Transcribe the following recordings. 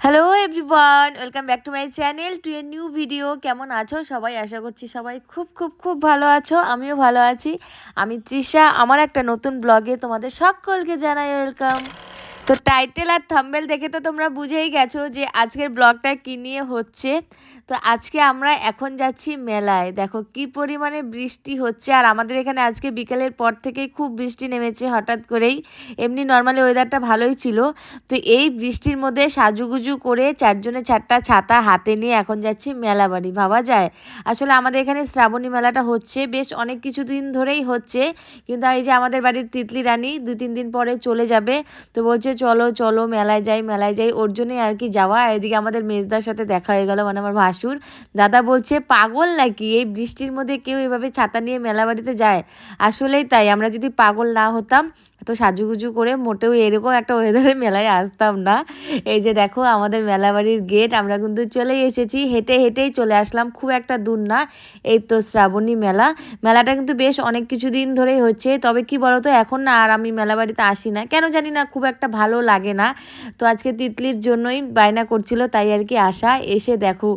Hello everyone welcome back to my channel to a new video কেমন আছো? সবাই আশা করছি সবাই খুব খুব খুব ভালো আছো। আমিও ভালো আছি। আমি তৃষা। আমার একটা নতুন ব্লগে তোমাদের সকলকে জানাই ওয়েলকাম তো টাইটেল আর থাম্বেল দেখে তো তোমরা বুঝেই গেছো যে আজকের ব্লগটা কী নিয়ে হচ্ছে। তো আজকে আমরা এখন যাচ্ছি মেলায়। দেখো কি পরিমাণে বৃষ্টি হচ্ছে। আর আমাদের এখানে আজকে বিকেলের পর থেকেই খুব বৃষ্টি নেমেছে হঠাৎ করেই। এমনি নর্মালি ওয়েদারটা ভালোই ছিল। তো এই বৃষ্টির মধ্যে সাজুগুজু করে চারজনে চারটা ছাতা হাতে নিয়ে এখন যাচ্ছি মেলা বাড়ি। ভাবা যায়? আসলে আমাদের এখানে শ্রাবণী মেলাটা হচ্ছে। বেশ অনেক কিছু দিন ধরেই হচ্ছে। কিন্তু এই যে আমাদের বাড়ির তিতলি রানী দু তিন দিন পরে চলে যাবে। তো বলছে চলো চলো, মেলায় যাই মেলায় যাই। ওর জন্যই আর কি যাওয়া। আর এদিকে আমাদের মেজদার সাথে দেখা হয়ে গেল মানে আমার ভাসুর। দাদা বলছে, পাগল নাকি? এই বৃষ্টির মধ্যে কেউ এভাবে ছাতা নিয়ে মেলা বাড়িতে যায়? আসলেই তাই, আমরা যদি পাগল না হতাম এত সাজুগুজু করে মোটেও এরকম একটা ওয়েদারে মেলায় আসতাম না। এই যে দেখো, আমাদের মেলা বাড়ির গেট আমরা কিন্তু চলেই এসেছি। হেঁটে হেঁটেই চলে আসলাম। খুব একটা দূর না। এই তো শ্রাবণী মেলা। মেলাটা কিন্তু বেশ অনেক কিছু দিন ধরেই হচ্ছে। তবে কি বলতো, এখন না আর আমি মেলা বাড়িতে আসি না। কেন জানি না, খুব একটা ভালো লাগে না। তো আজকে তিতলির জন্যই বায়না করছিল, তাই আর কি আসা। এসে দেখো,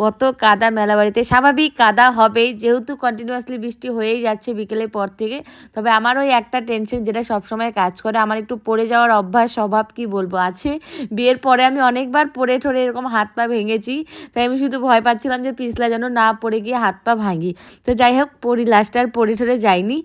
কত কাদা মেলা বাড়িতে স্বাভাবিক কাদা হবেই, যেহেতু কন্টিনিউয়াসলি বৃষ্টি হয়েই যাচ্ছে বিকেলের পর থেকে। তবে আমার ওই একটা টেনশন যেটা সবসময় কাজ করে, আমার একটু পড়ে যাওয়ার অভ্যাস, স্বভাব কি বলব? আছে, বিয়ের পরে আমি অনেকবার পড়ে ঠরে এরকম হাত পা ভেঙেছি, তাই আমি শুধু ভয় পাচ্ছিলাম যে পিছলা যেন না পড়ে গিয়ে হাত পা ভাঙি। তো যাই হোক, পড়ি লাস্ট আর পড়ে ঠরে যাইনি।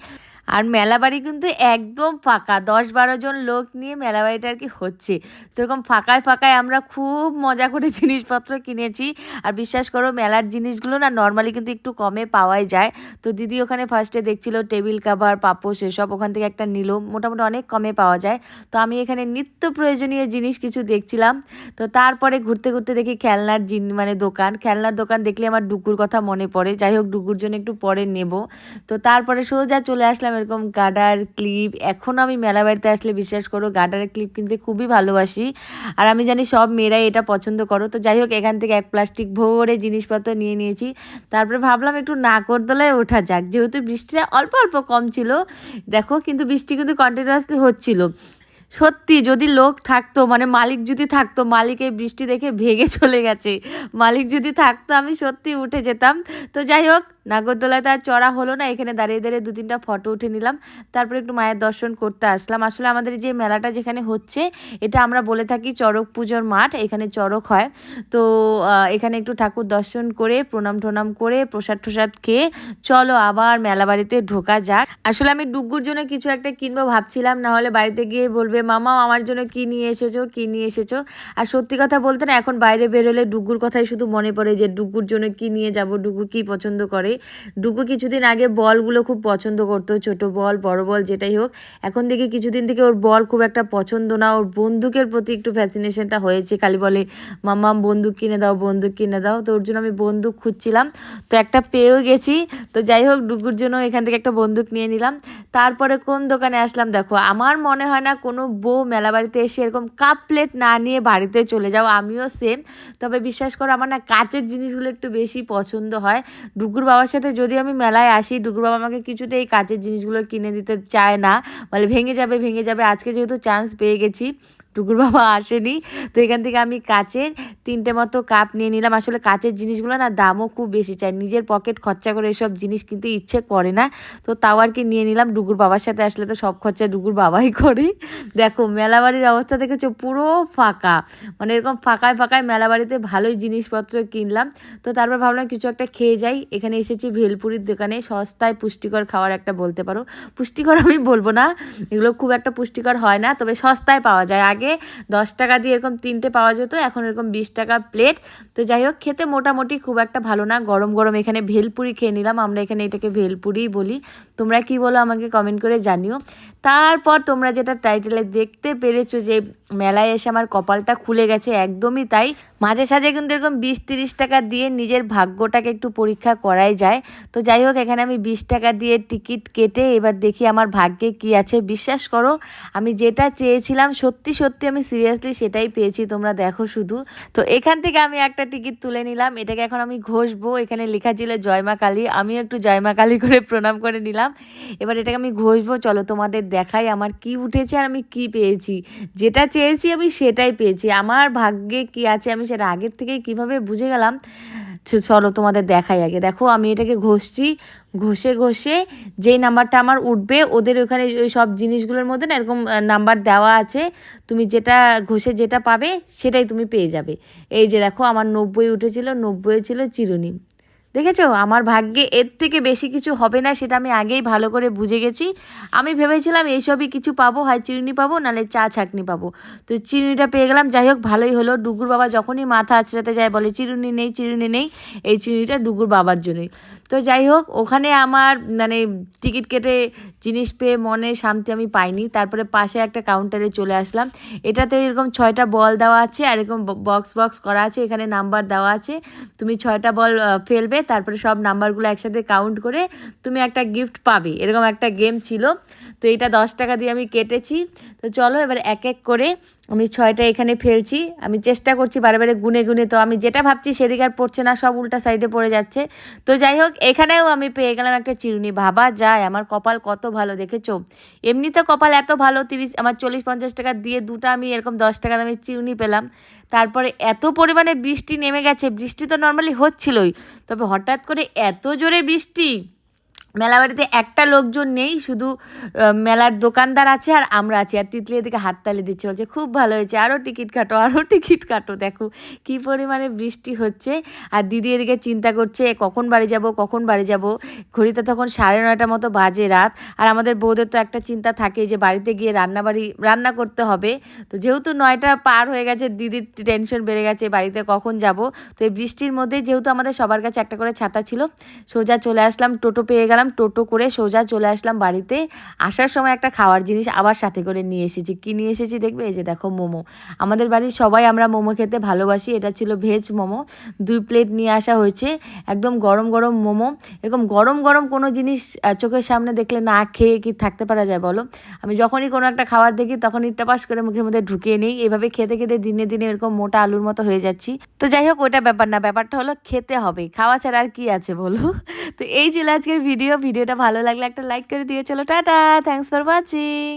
আর মেলাবাড়ি কিন্তু একদম ফাঁকা। দশ বারো জন লোক নিয়ে মেলাবাড়িটা আর কি হচ্ছে। তো এরকম ফাঁকায় ফাঁকায় আমরা খুব মজা করে জিনিসপত্র কিনেছি। আর বিশ্বাস করো, মেলার জিনিসগুলো না নর্মালি কিন্তু একটু কমে পাওয়াই যায়। তো দিদি ওখানে ফার্স্টে দেখছিল টেবিল কাভার, পাপোশ এসব, ওখান থেকে একটা নিল। মোটামুটি অনেক কমে পাওয়া যায়। তো আমি এখানে নিত্য প্রয়োজনীয় জিনিস কিছু দেখছিলাম। তো তারপরে ঘুরতে ঘুরতে দেখি খেলনার জিন মানে দোকান। খেলনার দোকান দেখলে আমার ডুকুর কথা মনে পড়ে। যাই হোক, ডুকুর জন্য একটু পরে নেব। তো তারপরে সোজা চলে আসলাম এরকম গাডার ক্লিপ এখনও আমি মেলা বাড়িতে আসলে বিশ্বাস করো গাডারের ক্লিপ কিনতে খুবই ভালোবাসি। আর আমি জানি সব মেয়েরাই এটা পছন্দ করো। তো যাই হোক, এখান থেকে এক প্লাস্টিক ভরে জিনিসপত্র নিয়ে নিয়েছি। তারপরে ভাবলাম একটু নাকরদোলায় ওঠা যাক। যেহেতু বৃষ্টিটা অল্প অল্প কম ছিল, দেখো কিন্তু বৃষ্টি কিন্তু কন্টিনিউয়াসলি হচ্ছিল। সত্যি যদি লোক থাকতো মানে মালিক যদি থাকতো, মালিক এই বৃষ্টি দেখে ভেগে চলে গেছে। মালিক যদি থাকতো, আমি সত্যি উঠে যেতাম। তো যাই হোক নাগরদোলায় তো আর চড়া হলো না, এখানে দাঁড়িয়ে দাঁড়িয়ে দু তিনটা ফটো উঠে নিলাম, তারপরে একটু মায়ের দর্শন করতে আসলাম। আসলে আমাদের যে মেলাটা যেখানে হচ্ছে, এটা আমরা বলে থাকি চড়ক পুজোর মাঠ, এখানে চড়ক হয়। তো এখানে একটু ঠাকুর দর্শন করে, প্রণাম টোনাম করে, প্রসাদ টোসাদ খেয়ে চলো আবার মেলা বাড়িতে ঢোকা যাক। আসলে আমি ডুগুর জন্য কিছু একটা কিনবো ভাবছিলাম, না হলে বাড়িতে গিয়ে বলবে মামা আমার জন্য কি নিয়ে এসেছ, কি নিয়ে এসেছ? আর সত্যি কথা বলতে না, এখন বাইরে বেরোলে ডুগুর কথাই শুধু মনে পড়ে যে, ডুগুর জন্য কি নিয়ে যাব, ডুগু কি পছন্দ করে? ডুগু কিছুদিন আগে বলগুলো খুব পছন্দ করতো, ছোট বল, বড় বল, যেটাই হোক। এখন দেখি কিছুদিন থেকে ওর বল খুব একটা পছন্দ না, ওর বন্দুকের প্রতি একটু ফ্যাসিনেশনটা হয়েছে। খালি বলে, মাম্মাম, বন্দুক কিনে দাও, বন্দুক কিনে দাও। তো ওর জন্য আমি বন্দুক খুঁজছিলাম। তো একটা পেয়েও গেছি। তো যাই হোক, ডুগুর জন্য এখান থেকে একটা বন্দুক নিয়ে নিলাম। তারপরে কোন দোকানে আসলাম? দেখো, আমার মনে হয় না কোনো বউ মেলা বাড়িতে এসে এরকম কাপ প্লেট না নিয়ে বাড়িতে চলে যাও। আমিও সেম তবে বিশ্বাস করো, আমার না কাচের জিনিসগুলো একটু বেশি পছন্দ হয়। ডুগুর বাবার সাথে যদি আমি মেলায় আসি ডুগুর বাবা আমাকে কিছুতে এই কাচের জিনিসগুলো কিনে দিতে চায় না। বলে, ভেঙে যাবে ভেঙে যাবে। আজকে যেহেতু চান্স পেয়ে গেছি টুকুর বাবা আসেনি। তো এখান থেকে আমি কাচের তিনটে মতো কাপ নিয়ে নিলাম। আসলে কাচের জিনিসগুলো না দামও খুব বেশি চাই। নিজের পকেট খরচা করে এসব জিনিস কিনতে ইচ্ছে করে না। তো তাও আর কি নিয়ে নিলাম। ডুগুর বাবার সাথে আসলে তো সব খরচা ডুগুর বাবাই করে। দেখো, মেলাবাড়ির অবস্থা দেখেছ? পুরো ফাঁকা। মানে এরকম ফাঁকায় ফাঁকায় মেলাবাড়িতে ভালোই জিনিসপত্র কিনলাম। তো তারপর ভাবলাম কিছু একটা খেয়ে যাই। এখানে এসেছি ভেলপুরির দোকানে। সস্তায় পুষ্টিকর খাওয়ার একটা বলতে পারো। পুষ্টিকর আমি বলব না। এগুলো খুব একটা পুষ্টিকর হয় না। তবে সস্তায় পাওয়া যায়। আগে আগে দশ টাকা দিয়ে এরকম তিনটে পাওয়া যেত, এখন এরকম বিশ টাকা প্লেট তো যাই হোক, খেতে মোটামুটি খুব একটা ভালো না। গরম গরম এখানে ভেলপুরি খেয়ে নিলাম। আমরা এখানে এটাকে ভেলপুরি বলি। তোমরা কি বলো আমাকে কমেন্ট করে জানিও। তারপর তোমরা যেটা টাইটেলে দেখতে পেরেছ যে মেলায় এসে আমার কপালটা খুলে গেছে, একদমই তাই। মাঝে সাঝে কিন্তু এরকম বিশ তিরিশ টাকা দিয়ে নিজের ভাগ্যটাকে একটু পরীক্ষা করাই যায়। তো যাই হোক, এখানে আমি বিশ টাকা দিয়ে টিকিট কেটে এবার দেখি আমার ভাগ্যে কি আছে। বিশ্বাস করো, আমি যেটা চেয়েছিলাম, সত্যি সত্যি আমি সিরিয়াসলি সেটাই পেয়েছি, তোমরা দেখো শুধু। তো এখান থেকে আমি একটা টিকিট তুলে নিলাম, এটাকে এখন আমি ঘষবো। এখানে লেখা ছিল জয়মা কালী, আমিও একটু জয়মা কালী করে প্রণাম করে নিলাম। এবার এটাকে আমি ঘষবো, চলো তোমাদের দেখাই আমার কি উঠেছে আর আমি কি পেয়েছি। যেটা চেয়েছি আমি সেটাই পেয়েছি। আমার ভাগ্যে কি আছে আমি সেটা আগের থেকেই কীভাবে বুঝে গেলাম চলো তোমাদের দেখাই আগে। দেখো, আমি এটাকে ঘষছি, ঘষে ঘষে যেই নাম্বারটা আমার উঠবে, ওদের ওখানে ওই সব জিনিসগুলোর মধ্যে না এরকম নাম্বার দেওয়া আছে, তুমি যেটা ঘষে যেটা পাবে, সেটাই তুমি পেয়ে যাবে। এই যে দেখো, আমার নব্বই উঠেছিল, নব্বই ছিল চিরুনি। দেখেছ? আমার ভাগ্যে এর থেকে বেশি কিছু হবে না, সেটা আমি আগেই ভালো করে বুঝে গেছি। আমি ভেবেছিলাম এইসবই কিছু পাবো, হয় চিরুনি পাবো, নাহলে চা ছাকনি পাবো। তো চিরুনিটা পেয়ে গেলাম, যাই হোক ভালোই হলো। ডুগুর বাবা যখনই মাথা আঁচড়াতে যায় বলে, চিরুনি নেই চিরুনি নেই। এই চিরুনিটা ডুগুর বাবার জন্যই। তো যাই হোক, ওখানে আমার মানে টিকিট কেটে জিনিস পেয়ে মনে শান্তি আমি পাইনি। তারপরে পাশে একটা কাউন্টারে চলে আসলাম। এটাতে এরকম ছয়টা বল দেওয়া আছে, আর এরকম বক্স বক্স করা আছে। এখানে নাম্বার দেওয়া আছে। তুমি ছয়টা বল ফেলবে। তারপরে সব নাম্বারগুলো একসাথে কাউন্ট করে তুমি একটা গিফট পাবে। এরকম একটা গেম ছিল। তো এটা দশ টাকা দিয়ে আমি কেটেছি। তো চলো এবার এক এক করে আমি ছয়টা এখানে ফেলছি। আমি চেষ্টা করছি বারে গুনে গুনে, তো আমি যেটা ভাবছি সেদিকে আর পড়ছে না, সব উল্টা সাইডে পড়ে যাচ্ছে। তো যাই হোক, এখানেও আমি পেয়ে গেলাম একটা চিরুনি। ভাবা যায়, আমার কপাল কত ভালো দেখেছ? এমনিতে কপাল এত ভালো, তিরিশ, আমার চল্লিশ পঞ্চাশ টাকা দিয়ে দুটো আমি এরকম দশ টাকা দামে চিরুনি পেলাম। তারপরে এত পরিমাণে বৃষ্টি নেমে গেছে, বৃষ্টি তো নর্মালি হচ্ছিলই। তবে হঠাৎ করে এত জোরে বৃষ্টি মেলাবাড়িতে একটা লোকজন নেই, শুধু মেলার দোকানদার আছে আর আমরা আছি। আর তিতলি এদিকে হাততালি দিচ্ছে, বলছে, খুব ভালো হয়েছে আরও টিকিট কাটো আরও টিকিট কাটো, দেখো কি পরিমাণে বৃষ্টি হচ্ছে। আর দিদি এদিকে চিন্তা করছে, কখন বাড়ি যাব, কখন বাড়ি যাব? ঘড়িতে তখন সাড়ে নয়টার মতো বাজে রাত। আর আমাদের বউদের তো একটা চিন্তা থাকে যে, বাড়িতে গিয়ে রান্না বাড়ি রান্না করতে হবে। তো যেহেতু নয়টা পার হয়ে গেছে, দিদির টেনশন বেড়ে গেছে, বাড়িতে কখন যাব? তো এই বৃষ্টির মধ্যে যেহেতু আমাদের সবার কাছে একটা করে ছাতা ছিল, সোজা চলে আসলাম, টোটো পেয়ে গেলাম। টোটো করে সোজা চলে আসলাম বাড়িতে। আসার সময় একটা খাওয়ার জিনিস আবার সাথে করে নিয়ে এসেছি। কি নিয়ে এসেছি দেখবে? এই যে দেখো মোমো। আমাদের বাড়ির সবাই আমরা মোমো খেতে ভালোবাসি। এটা ছিল ভেজ মোমো। দুই প্লেট নিয়ে আসা হয়েছে। একদম গরম গরম মোমো। এরকম গরম গরম কোনো জিনিস চোখের সামনে দেখলে না খেয়ে কি থাকতে পারা যায় বলো? আমি যখনই কোনো একটা খাবার দেখি, তখনই টাপাস করে মুখের মধ্যে ঢুকিয়ে নিই। এভাবে খেতে খেতে দিনে দিনে এরকম মোটা আলুর মতো হয়ে যাচ্ছি। তো যাই হোক ওটা ব্যাপার না। ব্যাপারটা হলো খেতে হবে। খাওয়া ছাড়া আর কি আছে বলো? তো এই ছিল আজকের ভিডিও ভিডিওটা ভালো লাগলে একটা লাইক করে দিয়ে চলো টাটা থ্যাংকস ফর ওয়াচিং